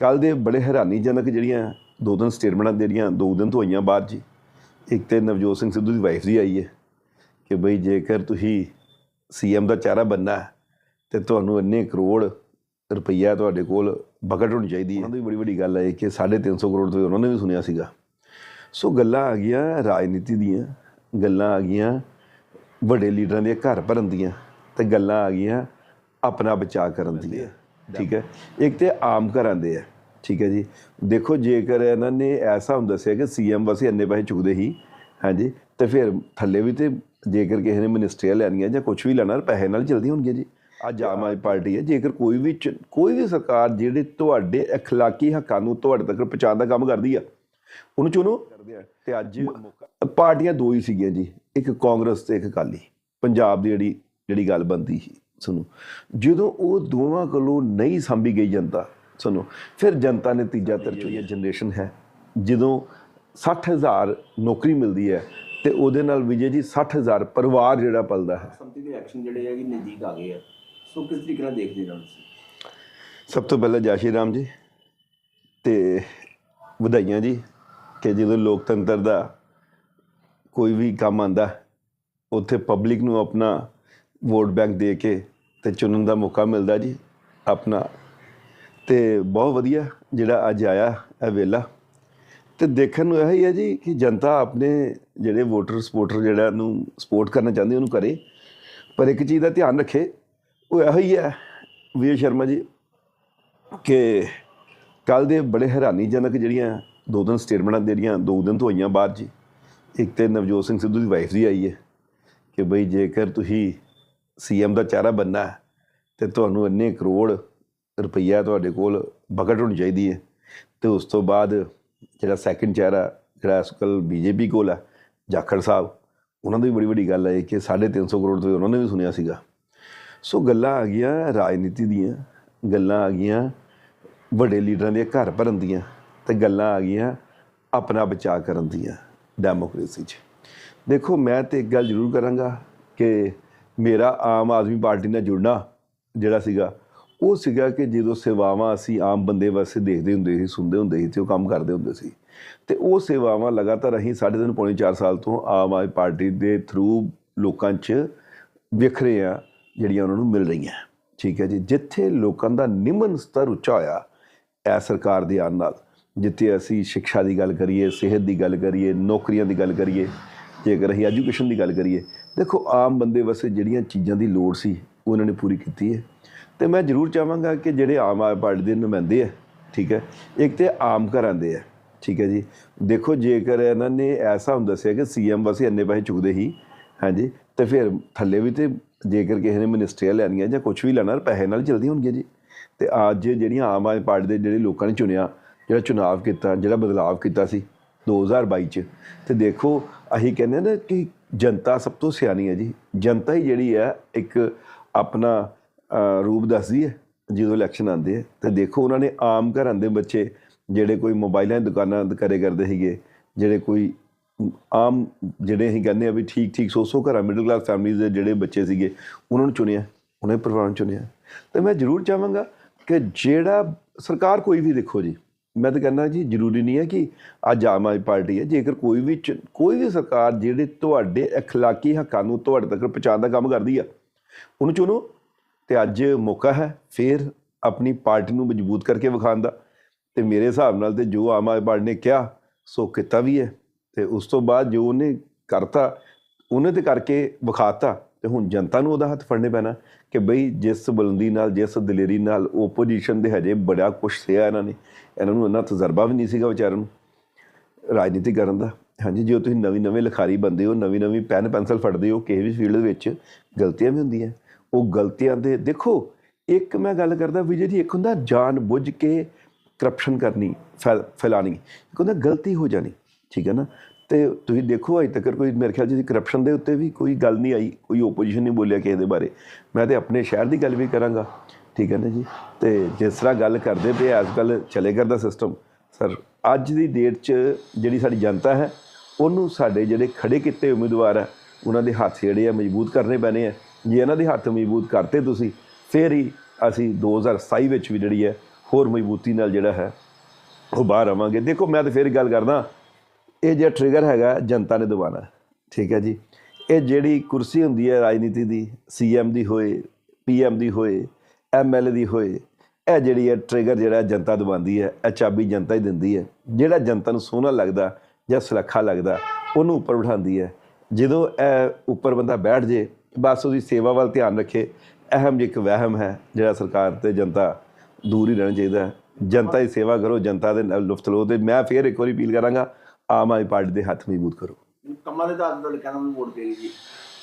ਕੱਲ ਦੇ ਬੜੇ ਹੈਰਾਨੀਜਨਕ ਜਿਹੜੀਆਂ ਦੋ ਦਿਨ ਸਟੇਟਮੈਂਟਾਂ ਜਿਹੜੀਆਂ ਦੋ ਦਿਨ ਤੋਂ ਆਈਆਂ ਬਾਅਦ ਜੀ ਇੱਕ ਤੇ ਨਵਜੋਤ ਸਿੰਘ ਸਿੱਧੂ ਦੀ ਵਾਈਫ ਦੀ ਆਈ ਹੈ ਕਿ ਬਈ ਜੇਕਰ ਤੁਸੀਂ ਸੀਐਮ ਦਾ ਚਿਹਰਾ ਬੰਨਾ ਹੈ ਤੇ ਤੁਹਾਨੂੰ ਇੰਨੇ ਕਰੋੜ ਰੁਪਈਆ ਤੁਹਾਡੇ ਕੋਲ ਬਕਟ ਹੋਣੀ ਚਾਹੀਦੀ ਹੈ। ਉਹਨਾਂ ਦੀ ਬੜੀ ਵੱਡੀ ਗੱਲ ਹੈ ਕਿ 350 ਕਰੋੜ ਤੋਂ ਉਹਨਾਂ ਨੇ ਵੀ ਸੁਣਿਆ ਸੀਗਾ। ਸੋ ਗੱਲਾਂ ਆ ਗਈਆਂ ਰਾਜਨੀਤੀ ਦੀਆਂ ਗੱਲਾਂ ਆ ਗਈਆਂ ਵੱਡੇ ਲੀਡਰਾਂ ਦੇ ਘਰ ਭਰਨ ਦੀਆਂ ਤੇ ਗੱਲਾਂ ਆ ਗਈਆਂ ਆਪਣਾ ਬਚਾਅ ਕਰਨ ਦੀਆਂ। ਠੀਕ ਹੈ? ਇੱਕ ਤੇ ਆਮ ਘਰਾਂ ਦੇ ਆ। ਠੀਕ ਹੈ ਜੀ ਦੇਖੋ ਜੇਕਰ ਇਹਨਾਂ ਨੇ ਐਸਾ ਹੁੰਦਾ ਸੀ ਕਿ ਸੀਐਮ ਵਸੇ ਇੰਨੇ ਪੈਸੇ ਚੁੱਕਦੇ ਹੀ ਹਾਂਜੀ ਤੇ ਫਿਰ ਥੱਲੇ ਵੀ ਤੇ ਜੇਕਰ ਕਿਸੇ ਨੇ ਮਿਨਿਸਟਰੀਆਂ ਲੈਣੀਆਂ ਜਾਂ ਕੁਝ ਵੀ ਲੈਣਾ ਪੈਸੇ ਨਾਲ ਜਲਦੀ ਹੋਣਗੇ ਜੀ ਅੱਜ ਆਮ ਆਦਮੀ ਪਾਰਟੀ ਹੈ ਜੇਕਰ ਕੋਈ ਵੀ ਚ- ਕੋਈ ਵੀ ਸਰਕਾਰ ਜਿਹੜੇ ਤੁਹਾਡੇ اخلاقی ਹੱਕਾਂ ਨੂੰ ਤੁਹਾਡੇ ਤੱਕ ਪਹੁੰਚਾਉਣ ਦਾ ਕੰਮ ਕਰਦੀ ਆ ਉਹਨੂੰ ਚੁਣੋ ਕਰਦੇ ਆ ਤੇ ਅੱਜ ਪਾਰਟੀਆਂ ਦੋ ਹੀ ਸੀਗੀਆਂ ਜੀ ਇੱਕ ਕਾਂਗਰਸ ਤੇ ਇੱਕ ਅਕਾਲੀ ਪੰਜਾਬ ਦੀ ਜਿਹੜੀ ਜਿਹੜੀ ਗੱਲ ਬੰਦੀ ਸੀ ਸੁਣੋ ਜਦੋਂ ਉਹ ਦੋਵਾਂ ਕੋਲੋਂ ਨਹੀਂ ਸੰਭੀ ਗਈ ਜਨਤਾ ਸੁਣੋ ਫਿਰ ਜਨਤਾ ਨੇ ਤੀਜਾ ਤਰਜੀਹ ਜਨਰੇਸ਼ਨ ਹੈ। ਜਦੋਂ 60000 ਨੌਕਰੀ ਮਿਲਦੀ ਹੈ ਤੇ ਉਹਦੇ ਨਾਲ ਵਿਜੇ ਜੀ 60000 ਪਰਿਵਾਰ ਜਿਹੜਾ ਪਲਦਾ ਹੈ। ਸੰਮਤੀ ਦੇ ਐਕਸ਼ਨ ਜਿਹੜੇ ਆ ਕਿ ਨਜ਼ਦੀਕ ਆ ਗਏ ਆ। ਸੋ ਕਿਸ ਤਰੀਕੇ ਨਾਲ ਦੇਖਦੇ ਹੋ ਤੁਸੀਂ? ਸਭ ਤੋਂ ਪਹਿਲਾਂ ਜੈ ਸ਼੍ਰੀ ਰਾਮ ਜੀ ਤੇ ਵਧਾਈਆਂ ਜੀ ਕਿ ਜਦੋਂ ਲੋਕਤੰਤਰ ਦਾ ਕੋਈ ਵੀ ਕੰਮ ਆਂਦਾ ਉੱਥੇ ਪਬਲਿਕ ਨੂੰ ਆਪਣਾ ਵੋਟ ਬੈਂਕ ਦੇ ਕੇ ਤੇ ਚੁਣਨ ਦਾ ਮੌਕਾ ਮਿਲਦਾ ਜੀ ਆਪਣਾ ਤੇ ਬਹੁਤ ਵਧੀਆ ਜਿਹੜਾ ਅੱਜ ਆਇਆ ਇਹ ਵੇਲਾ। ਤੇ ਦੇਖਣ ਨੂੰ ਇਹ ਹੀ ਹੈ ਜੀ ਕਿ ਜਨਤਾ ਆਪਣੇ ਜਿਹੜੇ ਵੋਟਰ ਸਪੋਰਟਰ ਜਿਹੜਾ ਨੂੰ ਸਪੋਰਟ ਕਰਨਾ ਚਾਹੁੰਦੀ, ਉਹਨੂੰ ਕਰੇ। ਪਰ ਇੱਕ ਚੀਜ਼ ਦਾ ਧਿਆਨ ਰੱਖੇ, ਉਹ ਇਹੋ ਹੀ ਹੈ ਵੀ ਸ਼ਰਮਾ ਜੀ, ਕਿ ਕੱਲ ਦੇ ਬੜੇ ਹੈਰਾਨੀਜਨਕ ਜਿਹੜੀਆਂ ਦੋ ਦਿਨ ਸਟੇਟਮੈਂਟਾਂ ਜਿਹੜੀਆਂ ਦੋ ਦਿਨ ਤੋਂ ਆਈਆਂ ਬਾਅਦ ਜੀ, ਇੱਕ ਤੇ ਨਵਜੋਤ ਸਿੰਘ ਸਿੱਧੂ ਦੀ ਵਾਈਫ ਦੀ ਆਈ ਹੈ, ਕਿ ਬਈ ਜੇਕਰ ਤੁਸੀਂ ਸੀਐਮ ਦਾ ਚਿਹਰਾ ਬੰਨਾ ਹੈ, ਤੇ ਤੁਹਾਨੂੰ ਇੰਨੇ ਕਰੋੜ ਰੁਪਈਆ ਤੁਹਾਡੇ ਕੋਲ ਬਕਟ ਹੋਣੀ ਚਾਹੀਦੀ ਹੈ। ਤੇ ਉਸ ਤੋਂ ਬਾਅਦ ਜਿਹੜਾ ਸੈਕੰਡ ਚਿਹਰਾ ਜਿਹੜਾ ਇਸ ਕੱਲ ਬੀਜੇਪੀ ਕੋਲ ਹੈ ਜਾਖੜ ਸਾਹਿਬ, ਉਹਨਾਂ ਦੀ ਬੜੀ ਵੱਡੀ ਗੱਲ ਹੈ ਕਿ 350 ਕਰੋੜ ਤੋਂ ਉਹਨਾਂ ਨੇ ਵੀ ਸੁਣਿਆ ਸੀਗਾ। ਸੋ ਗੱਲਾਂ ਆ ਗਈਆਂ ਰਾਜਨੀਤੀ ਦੀਆਂ, ਗੱਲਾਂ ਆ ਗਈਆਂ ਵੱਡੇ ਲੀਡਰਾਂ ਦੇ ਘਰ ਭਰਨ ਦੀਆਂ, ਤੇ ਗੱਲਾਂ ਆ ਗਈਆਂ ਆਪਣਾ ਬਚਾਅ ਕਰਨ ਦੀਆਂ ਡੈਮੋਕ੍ਰੇਸੀ 'ਚ। ਦੇਖੋ, ਮੈਂ ਤੇ ਇੱਕ ਗੱਲ ਜ਼ਰੂਰ ਕਰਾਂਗਾ ਕਿ ਮੇਰਾ ਆਮ ਆਦਮੀ ਪਾਰਟੀ ਨਾਲ ਜੁੜਨਾ ਜਿਹੜਾ ਸੀਗਾ ਉਹ ਸੀਗਾ ਕਿ ਜਦੋਂ ਸੇਵਾਵਾਂ ਅਸੀਂ ਆਮ ਬੰਦੇ ਵਾਸਤੇ ਦੇਖਦੇ ਹੁੰਦੇ ਸੀ, ਸੁਣਦੇ ਹੁੰਦੇ ਸੀ ਤੇ ਉਹ ਕੰਮ ਕਰਦੇ ਹੁੰਦੇ ਸੀ। ਤੇ ਉਹ ਸੇਵਾਵਾਂ ਲਗਾਤਾਰ ਅਸੀਂ ਸਾਢੇ ਤਿੰਨ ਪੌਣੇ 4 ਸਾਲ ਤੋਂ ਆਮ ਆਦਮੀ ਪਾਰਟੀ ਦੇ ਥਰੂ ਲੋਕਾਂ 'ਚ ਵਿਖ ਰਹੇ ਆ ਜਿਹੜੀਆਂ ਉਹਨਾਂ ਨੂੰ ਮਿਲ ਰਹੀਆਂ। ਠੀਕ ਹੈ ਜੀ, ਜਿੱਥੇ ਲੋਕਾਂ ਦਾ ਨਿਮਨ ਸਤਰ ਉੱਚਾ ਹੋਇਆ, ਇਹ ਸਰਕਾਰ ਦੇ ਆਉਣ ਨਾਲ। ਜਿੱਥੇ ਅਸੀਂ ਸਿੱਖਿਆ ਦੀ ਗੱਲ ਕਰੀਏ, ਸਿਹਤ ਦੀ ਗੱਲ ਕਰੀਏ, ਨੌਕਰੀਆਂ ਦੀ ਗੱਲ ਕਰੀਏ, ਜੇਕਰ ਅਸੀਂ ਐਜੂਕੇਸ਼ਨ ਦੀ ਗੱਲ ਕਰੀਏ, ਦੇਖੋ, ਆਮ ਬੰਦੇ ਵਾਸਤੇ ਜਿਹੜੀਆਂ ਚੀਜ਼ਾਂ ਦੀ ਲੋੜ ਸੀ ਉਹਨਾਂ ਨੇ ਪੂਰੀ ਕੀਤੀ ਹੈ। ਤੇ ਮੈਂ ਜ਼ਰੂਰ ਚਾਹਾਂਗਾ ਕਿ ਜਿਹੜੇ ਆਮ ਆਦਮੀ ਪਾਰਟੀ ਦੇ ਨੁਮਾਇੰਦੇ ਆ, ਠੀਕ ਹੈ, ਇੱਕ ਤੇ ਆਮ ਘਰਾਂ ਦੇ ਆ, ਠੀਕ ਹੈ ਜੀ। ਦੇਖੋ, ਜੇਕਰ ਇਹਨਾਂ ਨੇ ਐਸਾ ਹੁੰਦਾ ਸੀ ਕਿ ਸੀਐਮ ਵਾਸਤੇ ਇੰਨੇ ਪੈਸੇ ਚੁੱਕਦੇ ਹੀ ਹਾਂਜੀ, ਤੇ ਫਿਰ ਥੱਲੇ ਵੀ ਤੇ ਜੇਕਰ ਕਿਸੇ ਨੇ ਮਿਨਿਸਟਰੀਆਂ ਲੈਣੀਆਂ ਜਾਂ ਕੁਝ ਵੀ ਲੈਣਾ, ਪੈਸੇ ਨਾਲ ਜਲਦੀ ਹੋਣਗੇ ਜੀ। ਤੇ ਅੱਜ ਜਿਹੜੀਆਂ ਆਮ ਆਦਮੀ ਪਾਰਟੀ ਦੇ ਜਿਹੜੇ ਲੋਕਾਂ ਨੇ ਚੁਣਿਆ, ਜਿਹੜਾ ਚੁਣਾਵ ਕੀਤਾ, ਜਿਹੜਾ ਬਦਲਾਵ ਕੀਤਾ ਸੀ 2022 ਚ, ਤੇ ਦੇਖੋ, ਅਸੀਂ ਕਹਿੰਦੇ ਨਾ ਕਿ ਜਨਤਾ ਸਭ ਤੋਂ ਸਿਆਣੀ ਹੈ ਜੀ। ਜਨਤਾ ਹੀ ਜਿਹੜੀ ਹੈ, ਇੱਕ ਆਪਣਾ ਰੂਪ ਦੱਸਦੀ ਹੈ, ਜਦੋਂ ਇਲੈਕਸ਼ਨ ਆਉਂਦੇ ਹੈ। ਤੇ ਦੇਖੋ, ਉਹਨਾਂ ਨੇ ਆਮ ਘਰਾਂ ਦੇ ਬੱਚੇ ਜਿਹੜੇ ਕੋਈ ਮੋਬਾਈਲਾਂ ਦੀ ਦੁਕਾਨਾਂ ਕਰੇ ਕਰਦੇ ਸੀਗੇ, ਜਿਹੜੇ ਕੋਈ ਆਮ ਜਿਹੜੇ ਅਸੀਂ ਕਹਿੰਦੇ ਆ ਵੀ ਠੀਕ ਠੀਕ 100-100 ਘਰਾਂ ਮਿਡਲ ਕਲਾਸ ਫੈਮਿਲੀਜ਼ ਦੇ ਜਿਹੜੇ ਬੱਚੇ ਸੀਗੇ, ਉਹਨਾਂ ਨੂੰ ਚੁਣਿਆ, ਉਹਨਾਂ ਦੇ ਪਰਿਵਾਰ ਨੂੰ ਚੁਣਿਆ। ਤੇ ਮੈਂ ਜ਼ਰੂਰ ਚਾਹਾਂਗਾ ਕਿ ਜਿਹੜਾ ਸਰਕਾਰ ਕੋਈ ਵੀ ਦੇਖੋ ਜੀ, ਮੈਂ ਤਾਂ ਕਹਿੰਦਾ ਜੀ ਜ਼ਰੂਰੀ ਨਹੀਂ ਹੈ ਕਿ ਅੱਜ ਆਮ ਆਦਮੀ ਪਾਰਟੀ ਹੈ, ਜੇਕਰ ਕੋਈ ਵੀ ਕੋਈ ਵੀ ਸਰਕਾਰ ਜਿਹੜੇ ਤੁਹਾਡੇ اخਲਾਕੀ ਹੱਕਾਂ ਨੂੰ ਤੁਹਾਡੇ ਤੱਕ ਪਹੁੰਚਾਉਣ ਦਾ ਕੰਮ ਕਰਦੀ ਆ ਉਹਨੂੰ ਚੁਣੋ ਤੇ ਅੱਜ ਮੌਕਾ ਹੈ ਫਿਰ ਆਪਣੀ ਪਾਰਟੀ ਨੂੰ ਮਜ਼ਬੂਤ ਕਰਕੇ ਵਿਖਾਉਣ ਦਾ। ਤੇ ਮੇਰੇ ਹਿਸਾਬ ਨਾਲ ਤੇ ਜੋ ਆਮ ਆਦਮੀ ਪਾਰਟੀ ਨੇ ਕਿਹਾ, ਸੋ ਕੀਤਾ ਵੀ ਹੈ। ਤੇ ਉਸ ਤੋਂ ਬਾਅਦ ਜੋ ਉਹਨੇ ਕਰਤਾ, ਉਹਨੇ ਤੇ ਕਰਕੇ ਵਿਖਾਤਾ। ਤੇ ਹੁਣ ਜਨਤਾ ਨੂੰ ਉਹਦਾ ਹੱਥ ਫੜਨੇ ਪੈਣਾ ਕਿ ਬਈ ਜਿਸ ਬੁਲੰਦੀ ਨਾਲ, ਜਿਸ ਦਲੇਰੀ ਨਾਲ ਓਪੋਜੀਸ਼ਨ ਦੇ ਹਜੇ ਬੜਾ ਕੁਛ ਸਿਆ ਇਹਨਾਂ ਨੇ। ਇਹਨਾਂ ਨੂੰ ਇੰਨਾ ਤਜਰਬਾ ਵੀ ਨਹੀਂ ਸੀਗਾ ਵਿਚਾਰਿਆਂ ਨੂੰ ਰਾਜਨੀਤੀ ਕਰਨ ਦਾ। ਹਾਂਜੀ, ਜੇ ਤੁਸੀਂ ਨਵੀਂ ਨਵੇਂ ਲਿਖਾਰੀ ਬੰਦੇ ਹੋ, ਨਵੀਂ ਨਵੀਂ ਪੈਨ ਪੈਨਸਲ ਫੜਦੇ ਹੋ, ਕਿਸੇ ਵੀ ਫੀਲਡ ਵਿੱਚ, ਗਲਤੀਆਂ ਵੀ ਹੁੰਦੀਆਂ। ਉਹ ਗਲਤੀਆਂ ਦੇ, ਦੇਖੋ, ਇੱਕ ਮੈਂ ਗੱਲ ਕਰਦਾ, ਵਿਜੇ ਜੀ, ਇੱਕ ਹੁੰਦਾ ਜਾਣ ਬੁੱਝ ਕੇ ਕਰਪਸ਼ਨ ਕਰਨੀ, ਫੈਲ- ਫੈਲਾਣੀ ਇੱਕ ਹੁੰਦਾ ਗਲਤੀ ਹੋ ਜਾਣੀ, ਠੀਕ ਹੈ ਨਾ? ਤੇ ਤੁਸੀਂ ਦੇਖੋ, ਅਜੇ ਤੱਕ ਕੋਈ ਮੇਰੇ ਖਿਆਲ ਜੀ ਕਰਪਸ਼ਨ ਦੇ ਉੱਤੇ ਵੀ ਕੋਈ ਗੱਲ ਨਹੀਂ ਆਈ, ਕੋਈ ਓਪੋਜੀਸ਼ਨ ਨਹੀਂ ਬੋਲਿਆ ਕਿਸੇ ਦੇ ਬਾਰੇ। ਮੈਂ ਤੇ ਆਪਣੇ ਸ਼ਹਿਰ ਦੀ ਗੱਲ ਵੀ ਕਰਾਂਗਾ, ਠੀਕ ਹੈ ਨਾ ਜੀ? ਤੇ ਜਿਸ ਤਰ੍ਹਾਂ ਗੱਲ ਕਰਦੇ ਪਏ ਅੱਜ ਕੱਲ ਚਲੇ ਕਰਦਾ ਸਿਸਟਮ ਸਰ ਅੱਜ ਦੀ ਡੇਟ 'ਚ ਜਿਹੜੀ ਸਾਡੀ ਜਨਤਾ ਹੈ ਉਹਨੂੰ ਸਾਡੇ ਜਿਹੜੇ ਖੜੇ ਕੀਤੇ ਉਮੀਦਵਾਰ ਆ, ਉਹਨਾਂ ਦੇ ਹੱਥ ਜਿਹੜੇ ਆ ਮਜ਼ਬੂਤ ਕਰਨੇ ਪੈਣੇ ਆ। ਜੇ ਇਹਨਾਂ ਦੇ ਹੱਥ ਮਜ਼ਬੂਤ ਕਰਤੇ ਤੁਸੀਂ, ਫੇਰ ਹੀ ਅਸੀਂ 2027 ਵਿੱਚ ਵੀ ਜਿਹੜੀ ਹੈ, ਹੋਰ ਮਜ਼ਬੂਤੀ ਨਾਲ ਜਿਹੜਾ ਹੈ, ਉਹ ਬਾਹਰ ਆਵਾਂਗੇ। ਦੇਖੋ, ਮੈਂ ਤਾਂ ਫਿਰ ਗੱਲ ਕਰਦਾ, ਇਹ ਜਿਹੜਾ ਟ੍ਰਿਗਰ ਹੈਗਾ, ਜਨਤਾ ਨੇ ਦਬਾਣਾ ਠੀਕ ਹੈ ਜੀ? ਇਹ ਜਿਹੜੀ ਕੁਰਸੀ ਹੁੰਦੀ ਹੈ ਰਾਜਨੀਤੀ ਦੀ ਸੀਐਮ ਦੀ ਹੋਏ ਪੀਐਮ ਦੀ ਹੋਏ ਐਮਐਲਏ ਦੀ ਹੋਏ, ਇਹ ਜਿਹੜੀ ਹੈ ਟ੍ਰਿਗਰ ਜਿਹੜਾ ਜਨਤਾ ਦਬਾਉਂਦੀ ਹੈ, ਇਹ ਚਾਬੀ ਜਨਤਾ ਹੀ ਦਿੰਦੀ ਹੈ। ਜਿਹੜਾ ਜਨਤਾ ਨੂੰ ਸੋਹਣਾ ਲੱਗਦਾ ਜਾਂ ਸੁਲੱਖਾ ਲੱਗਦਾ ਉਹਨੂੰ ਉੱਪਰ ਬਿਠਾਉਂਦੀ ਹੈ। ਜਦੋਂ ਇਹ ਉੱਪਰ ਬੰਦਾ ਬੈਠ ਜੇ ਬਸ ਉਹਦੀ ਸੇਵਾ ਵੱਲ ਧਿਆਨ ਰੱਖੇ ਅਹਿਮ ਜਿਹਾ ਇੱਕ ਵਹਿਮ ਹੈ ਜਿਹੜਾ ਸਰਕਾਰ ਤੇ ਜਨਤਾ ਦੂਰ ਹੀ ਰਹਿਣਾ ਚਾਹੀਦਾ ਹੈ। ਜਨਤਾ ਦੀ ਸੇਵਾ ਕਰੋ ਜਨਤਾ ਦੇ ਲੁਫਤ ਲਓ ਤੇ ਮੈਂ ਫੇਰ ਇੱਕ ਵਾਰੀ ਅਪੀਲ ਕਰਾਂਗਾ ਆਮ ਆਦਮੀ ਪਾਰਟੀ ਦੇ ਹੱਥ ਮਜ਼ਬੂਤ ਕਰੋ। ਕੰਮਾਂ ਦੇ ਆਧਾਰ ਤੇ ਲੜਕਿਆਂ ਨੂੰ ਵੋਟ ਪਏਗੀ ਜੀ।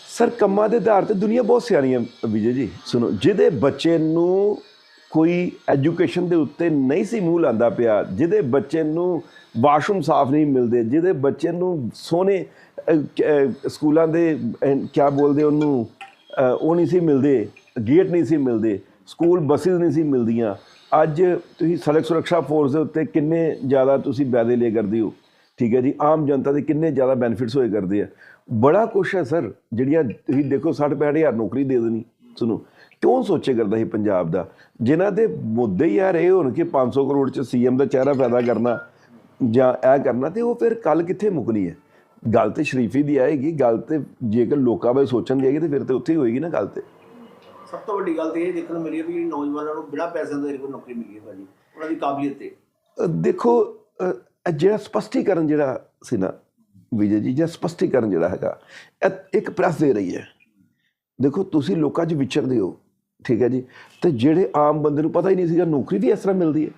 ਸਰ ਕੰਮਾਂ ਦੇ ਆਧਾਰ ਤੇ ਦੁਨੀਆ ਬਹੁਤ ਸਿਆਣੀ ਹੈ ਵਿਜੇ ਜੀ। ਸੁਣੋ ਜਿਹਦੇ ਬੱਚੇ ਨੂੰ ਕੋਈ ਐਜੂਕੇਸ਼ਨ ਦੇ ਉੱਤੇ ਨਹੀਂ ਸੀ ਮੂੰਹ ਲਾਂਦਾ ਪਿਆ, ਜਿਹਦੇ ਬੱਚੇ ਨੂੰ ਵਾਸ਼ਰੂਮ ਸਾਫ਼ ਨਹੀਂ ਮਿਲਦੇ, ਜਿਹਦੇ ਬੱਚੇ ਨੂੰ ਸੋਹਣੇ ਸਕੂਲਾਂ ਦੇ ਕੀ ਬੋਲਦੇ ਉਹਨੂੰ ਉਹ ਨਹੀਂ ਸੀ ਮਿਲਦੇ, ਗੇਟ ਨਹੀਂ ਸੀ ਮਿਲਦੇ, ਸਕੂਲ ਬੱਸਿਸ ਨਹੀਂ ਸੀ ਮਿਲਦੀਆਂ। ਅੱਜ ਤੁਸੀਂ ਸੜਕ ਸੁਰੱਖਿਆ ਫੋਰਸ ਦੇ ਉੱਤੇ ਕਿੰਨੇ ਜ਼ਿਆਦਾ ਤੁਸੀਂ ਵਾਅਦੇ ਲੈ ਕਰਦੇ ਹੋ? ਠੀਕ ਹੈ ਜੀ, ਆਮ ਜਨਤਾ ਦੇ ਕਿੰਨੇ ਜ਼ਿਆਦਾ ਬੈਨੀਫਿਟਸ ਹੋਏ ਕਰਦੇ ਆ। ਬੜਾ ਕੁਛ ਹੈ ਸਰ, ਜਿਹੜੀਆਂ ਤੁਸੀਂ ਦੇਖੋ 60 65 ਹਜ਼ਾਰ ਨੌਕਰੀ ਦੇ ਦੇਣੀ ਤੁਹਾਨੂੰ ਕਿਉਂ ਸੋਚੇ ਕਰਦਾ ਸੀ ਪੰਜਾਬ ਦਾ? ਜਿਨ੍ਹਾਂ ਦੇ ਮੁੱਦੇ ਹੀ ਆ ਰਹੇ ਹੋਣ ਕਿ 500 ਕਰੋੜ ਚ ਸੀਐਮ ਦਾ ਚਿਹਰਾ ਪੈਦਾ ਕਰਨਾ ਜਾਂ ਇਹ ਕਰਨਾ ਤੇ ਉਹ ਫਿਰ ਕੱਲ ਕਿੱਥੇ ਮੁੱਕਣੀ ਹੈ? ਗੱਲ ਤੇ ਸ਼ਰੀਫੀ ਦੀ ਆਏਗੀ ਗੱਲ ਤੇ ਜੇਕਰ ਲੋਕਾਂ ਬਾਰੇ ਸੋਚਣ ਦੀ ਆਏਗੀ ਤੇ ਫਿਰ ਤੇ ਉੱਥੇ ਹੀ ਹੋਏਗੀ ਨਾ ਗੱਲ ਤੇ। ਸਭ ਤੋਂ ਵੱਡੀ ਗੱਲ ਤੇ ਇਹ ਦੇਖਣ ਨੂੰ ਮਿਲੀ ਹੈ ਵੀ ਨੌਜਵਾਨਾਂ ਨੂੰ ਬਿਨਾਂ ਪੈਸਿਆਂ ਦੇ ਕੋਈ ਨੌਕਰੀ ਮਿਲੀ ਹੈ ਭਾਜੀ ਉਹਨਾਂ ਦੀ ਕਾਬਲੀਅਤ ਤੇ। ਦੇਖੋ ਜਿਹੜਾ ਸਪਸ਼ਟੀਕਰਨ ਜਿਹੜਾ ਸੀ ਨਾ ਵਿਜੇ ਜੀ ਜਿਹੜਾ ਸਪਸ਼ਟੀਕਰਨ ਜਿਹੜਾ ਹੈਗਾ ਇੱਕ ਪ੍ਰੈਸ ਦੇ ਰਹੀ ਹੈ। ਦੇਖੋ ਤੁਸੀਂ ਲੋਕਾਂ 'ਚ ਵਿਚਰਦੇ ਹੋ ਠੀਕ ਹੈ ਜੀ? ਤੇ ਜਿਹੜੇ ਆਮ ਬੰਦੇ ਨੂੰ ਪਤਾ ਹੀ ਨਹੀਂ ਸੀਗਾ, ਨੌਕਰੀ ਵੀ ਇਸ ਤਰ੍ਹਾਂ ਮਿਲਦੀ ਹੈ।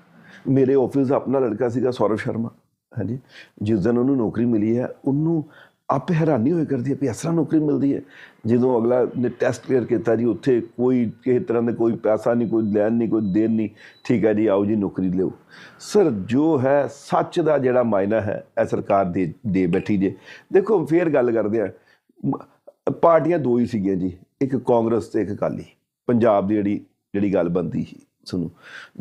ਮੇਰੇ ਆਫਿਸ ਦਾ ਆਪਣਾ ਲੜਕਾ ਸੀਗਾ ਸੌਰਵ ਸ਼ਰਮਾ, ਹਾਂਜੀ। ਜਿਸ ਦਿਨ ਉਹਨੂੰ ਨੌਕਰੀ ਮਿਲੀ ਹੈ, ਉਹਨੂੰ ਆਪੇ ਹੈਰਾਨੀ ਹੋਏ ਕਰਦੀ ਹੈ ਵੀ ਇਸ ਤਰ੍ਹਾਂ ਨੌਕਰੀ ਮਿਲਦੀ ਹੈ। ਜਦੋਂ ਅਗਲਾ ਨੇ ਟੈਸਟ ਕਲੀਅਰ ਕੀਤਾ ਜੀ, ਉੱਥੇ ਕੋਈ ਕਿਸੇ ਤਰ੍ਹਾਂ ਦਾ ਕੋਈ ਪੈਸਾ ਨਹੀਂ, ਕੋਈ ਲੈਣ ਨਹੀਂ, ਕੋਈ ਦੇਣ ਨਹੀਂ। ਠੀਕ ਹੈ ਜੀ, ਆਓ ਜੀ, ਨੌਕਰੀ ਲਿਓ। ਸਰ ਜੋ ਹੈ, ਸੱਚ ਦਾ ਜਿਹੜਾ ਮਾਇਨਾ ਹੈ, ਇਹ ਸਰਕਾਰ ਦੇ ਦੇ ਬੈਠੀ ਜੇ। ਦੇਖੋ, ਫੇਰ ਗੱਲ ਕਰਦੇ ਆ ਪਾਰਟੀਆਂ ਦੋ ਹੀ ਸੀਗੀਆਂ ਜੀ, ਇੱਕ ਕਾਂਗਰਸ ਤੇ ਇੱਕ ਅਕਾਲੀ। ਪੰਜਾਬ ਦੀ ਜਿਹੜੀ ਜਿਹੜੀ ਗੱਲ ਬੰਦੀ ਸੀ ਸੁਣੋ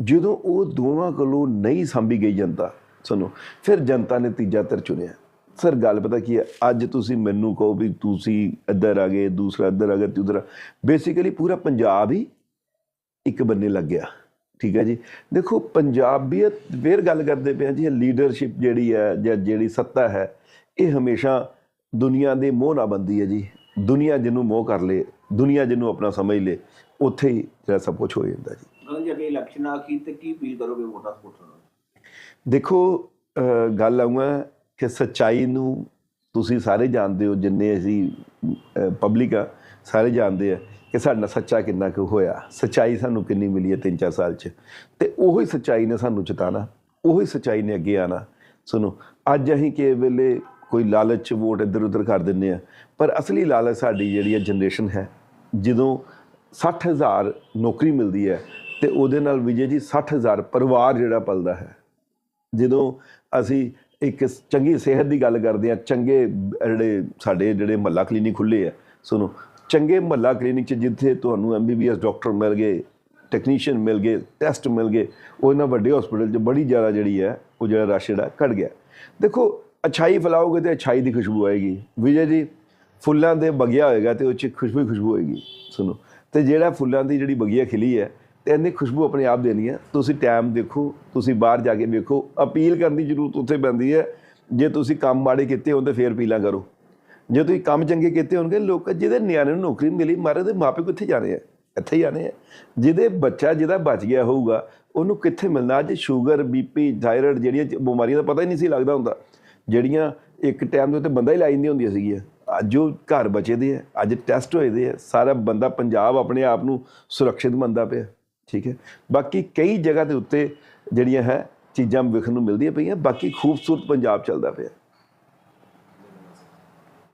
ਜਦੋਂ ਉਹ ਦੋਵਾਂ ਕੋਲੋਂ ਨਹੀਂ ਸੰਭੀ ਗਈ ਜਨਤਾ ਸੁਣੋ ਫਿਰ ਜਨਤਾ ਨੇ ਤੀਜਾ ਧਿਰ ਚੁਣਿਆ। ਸਰ, ਗੱਲ ਪਤਾ ਕੀ ਹੈ? ਅੱਜ ਤੁਸੀਂ ਮੈਨੂੰ ਕਹੋ ਵੀ ਤੁਸੀਂ ਇੱਧਰ ਆ ਗਏ, ਦੂਸਰਾ ਇੱਧਰ ਆ ਗਿਆ, ਤੇ ਉਧਰ ਬੇਸਿਕਲੀ ਪੂਰਾ ਪੰਜਾਬ ਹੀ ਇੱਕ ਬੰਨੇ ਲੱਗ ਗਿਆ। ਠੀਕ ਹੈ ਜੀ? ਦੇਖੋ, ਪੰਜਾਬੀਅਤ ਫੇਰ ਗੱਲ ਕਰਦੇ ਪਏ ਹਾਂ ਜੀ ਲੀਡਰਸ਼ਿਪ ਜਿਹੜੀ ਹੈ ਜਾਂ ਜਿਹੜੀ ਸੱਤਾ ਹੈ, ਇਹ ਹਮੇਸ਼ਾ ਦੁਨੀਆ ਦੇ ਮੋਹ ਨਾਲ ਬੰਦੀ ਹੈ ਜੀ। ਦੁਨੀਆ ਜਿਹਨੂੰ ਮੋਹ ਕਰ ਲੇ, ਦੁਨੀਆ ਜਿਹਨੂੰ ਆਪਣਾ ਸਮਝ ਲੇ ਉੱਥੇ ਹੀ ਜਿਹੜਾ ਸਭ ਕੁਝ ਹੋ ਜਾਂਦਾ ਜੀ। ਗਗਨ ਜੀ ਅੱਗੇ ਇਲੈਕਸ਼ਨ ਆ ਕੀ ਤੇ ਕੀ ਅਪੀਲ ਕਰੋਗੇ ਵੋਟਾਂ ਸਪੋਰਟਰਾਂ ਨੂੰ? ਦੇਖੋ ਗੱਲ ਆਉਂਗਾ ਕਿ ਸੱਚਾਈ ਨੂੰ ਤੁਸੀਂ ਸਾਰੇ ਜਾਣਦੇ ਹੋ ਜਿੰਨੇ ਅਸੀਂ ਪਬਲਿਕ ਆ ਸਾਰੇ ਜਾਣਦੇ ਆ ਕਿ ਸਾਡਾ ਸੱਚਾ ਕਿੰਨਾ ਕੁ ਹੋਇਆ। ਸੱਚਾਈ ਸਾਨੂੰ ਕਿੰਨੀ ਮਿਲੀ ਹੈ 3-4 ਸਾਲ 'ਚ। ਤੇ ਉਹੀ ਸੱਚਾਈ ਨੇ ਸਾਨੂੰ ਚਿਤਾਣਾ ਉਹੀ ਸੱਚਾਈ ਨੇ ਅੱਗੇ ਆਣਾ। ਸੁਣੋ ਅੱਜ ਅਸੀਂ ਕਿਸੇ ਵੇਲੇ ਕੋਈ ਲਾਲਚ ਵੋਟ ਇੱਧਰ ਉੱਧਰ ਕਰ ਦਿੰਦੇ ਆ ਪਰ ਅਸਲੀ ਲਾਲਚ ਸਾਡੀ ਜਿਹੜੀ ਹੈ ਜਨਰੇਸ਼ਨ ਹੈ ਜਦੋਂ 60000 ਨੌਕਰੀ ਮਿਲਦੀ ਹੈ ਤੇ ਉਹਦੇ ਨਾਲ ਵਿਜੇ ਜੀ 60000 ਪਰਿਵਾਰ ਜਿਹੜਾ ਪਲਦਾ ਹੈ। ਜਦੋਂ ਅਸੀਂ ਇੱਕ ਚੰਗੀ ਸਿਹਤ ਦੀ ਗੱਲ ਕਰਦੇ ਆ ਚੰਗੇ ਜਿਹੜੇ ਸਾਡੇ ਜਿਹੜੇ ਮਹੱਲਾ ਕਲੀਨਿਕ ਖੁੱਲੇ ਆ ਸੁਣੋ, ਚੰਗੇ ਮਹੱਲਾ ਕਲੀਨਿਕ 'ਚ ਜਿੱਥੇ ਤੁਹਾਨੂੰ ਐਮਬੀਬੀਐਸ ਡਾਕਟਰ ਮਿਲ ਗਏ, ਟੈਕਨੀਸ਼ੀਅਨ ਮਿਲ ਗਏ, ਟੈਸਟ ਮਿਲ ਗਏ, ਉਹ ਇਹਨਾਂ ਵੱਡੇ ਹਸਪੀਟਲ 'ਚ ਬੜੀ ਜ਼ਿਆਦਾ ਜਿਹੜੀ ਹੈ, ਉਹ ਜਿਹੜਾ ਰਸ਼ ਜਿਹੜਾ ਘਟ ਗਿਆ। ਦੇਖੋ, ਅਛਾਈ ਫੈਲਾਓਗੇ ਤੇ ਅਛਾਈ ਦੀ ਖੁਸ਼ਬੂ ਆਏਗੀ। ਵਿਜੇ ਜੀ ਫੁੱਲਾਂ ਦੇ ਬਗਿਆ ਹੋਏਗਾ ਤੇ ਉਹ 'ਚ ਖੁਸ਼ਬੂ ਖੁਸ਼ਬੂ ਹੋਏਗੀ, ਸੁਣੋ। ਤੇ ਜਿਹੜਾ ਫੁੱਲਾਂ ਦੀ ਜਿਹੜੀ ਬਗੀਆ ਖਿਲੀ ਹੈ, ਤੇ ਇੰਨੀ ਖੁਸ਼ਬੂ ਆਪਣੇ ਆਪ ਦੇਣੀ ਹੈ। ਤੁਸੀਂ ਟਾਈਮ ਦੇਖੋ, ਤੁਸੀਂ ਬਾਹਰ ਜਾ ਕੇ ਵੇਖੋ, ਅਪੀਲ ਕਰਨ ਦੀ ਜ਼ਰੂਰਤ ਉੱਥੇ ਪੈਂਦੀ ਹੈ। ਜੇ ਤੁਸੀਂ ਕੰਮ ਮਾੜੇ ਕੀਤੇ ਹੋਣ ਤੇ ਫੇਰ ਅਪੀਲਾਂ ਕਰੋ। ਜੇ ਤੁਸੀਂ ਕੰਮ ਚੰਗੇ ਕੀਤੇ ਹੋਣਗੇ, ਲੋਕ, ਜਿਹਦੇ ਨਿਆਣੇ ਨੂੰ ਨੌਕਰੀ ਮਿਲੀ, ਮਾਰੇ ਤੇ ਮਾਪੇ ਕਿੱਥੇ ਜਾਣੇ ਆ? ਇੱਥੇ ਹੀ ਜਾਣੇ ਆ। ਜਿਹਦੇ ਬੱਚਾ, ਜਿਹਦਾ ਬਚ ਗਿਆ ਹੋਊਗਾ, ਉਹਨੂੰ ਕਿੱਥੇ ਮਿਲਣਾ? ਅੱਜ ਸ਼ੂਗਰ ਬੀਪੀ ਥਾਇਰਾਇਡ ਜਿਹੜੀਆਂ ਬਿਮਾਰੀਆਂ ਦਾ ਪਤਾ ਹੀ ਨਹੀਂ ਸੀ ਲੱਗਦਾ ਹੁੰਦਾ। ਜਿਹੜੀਆਂ ਇੱਕ ਟਾਈਮ ਦੇ ਉੱਤੇ ਬੰਦਾ ਹੀ ਲਾਈ ਨਹੀਂ ਹੁੰਦੀਆਂ ਸੀਗੀਆਂ। ਅੱਜ ਉਹ ਘਰ ਬਚੇ ਦੇ ਆ, ਅੱਜ ਟੈਸਟ ਹੋਏ ਦੇ ਆ, ਸਾਰਾ ਬੰਦਾ ਪੰਜਾਬ ਆਪਣੇ ਆਪ ਨੂੰ ਸੁਰੱਖਿਅਤ ਮੰਨਦਾ ਪਿਆ, ਠੀਕ ਹੈ? ਬਾਕੀ ਕਈ ਜਗ੍ਹਾ ਦੇ ਉੱਤੇ ਜਿਹੜੀਆਂ ਹੈ ਚੀਜ਼ਾਂ ਵੇਖਣ ਨੂੰ ਮਿਲਦੀਆਂ ਪਈਆਂ, ਬਾਕੀ ਖੂਬਸੂਰਤ ਪੰਜਾਬ ਚੱਲਦਾ ਪਿਆ।